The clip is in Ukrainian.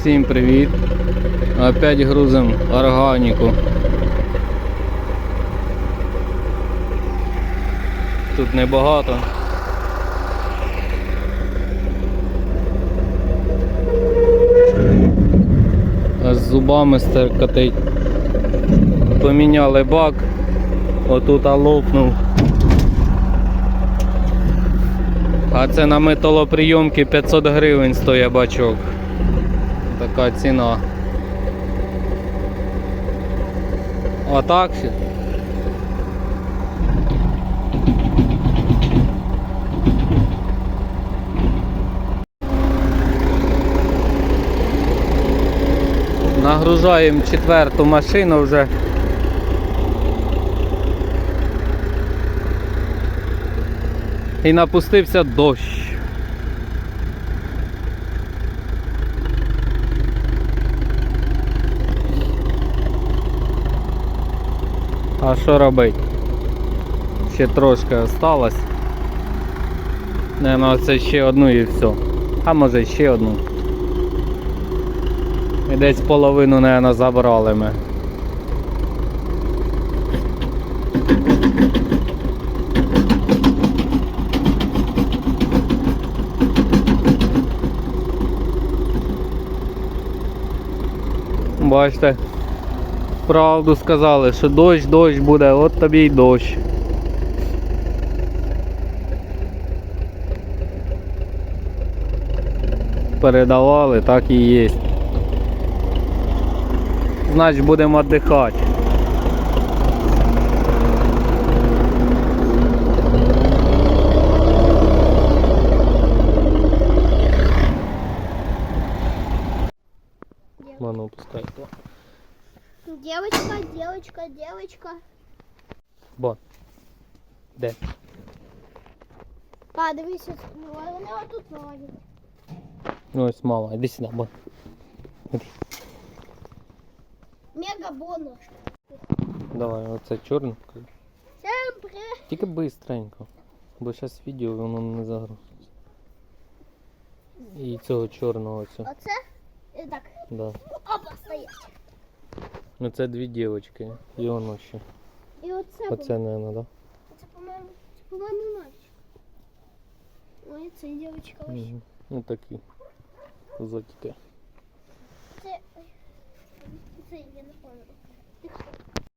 Всім привіт! Опять грузим органіку. Тут небагато. З зубами стеркатить. Поміняли бак, отут лопнув. А це на металоприйомки 500 гривень стоїть бачок. Така ціна. А так. Нагружаємо четверту машину вже. І напустився дощ. А що робити? Ще трошки осталось. Наверно, це ще одну і все. А може ще одну. І десь половину, наверно, забрали ми. Бачите, правду сказали, що дощ, дощ буде, от тобі й дощ. Передавали, так і є. Значить будемо віддихати. Ладно, пускай. Девочка, девочка, девочка. Бон. Де? Па, дивися, вони отут ловлять. Ну ось мало, іди сюди, Бон. Іди. Мега бонус. Давай, оце чорне. Всем привет. Тільки бистренько. Бо зараз відео воно не загрузиться. І цього чорного цього. Оце? І так. Да. Опа, стоять. Ну це дві дівчатки. І воно ще. І оце, Оце, наверное, да? Це, по-моєму, це, по-моєму, мальчик. Ой, це дівчинка ось. Мгм. Ну такі. Зотики. Це, ой, це я не пам'ятаю. Ти хто?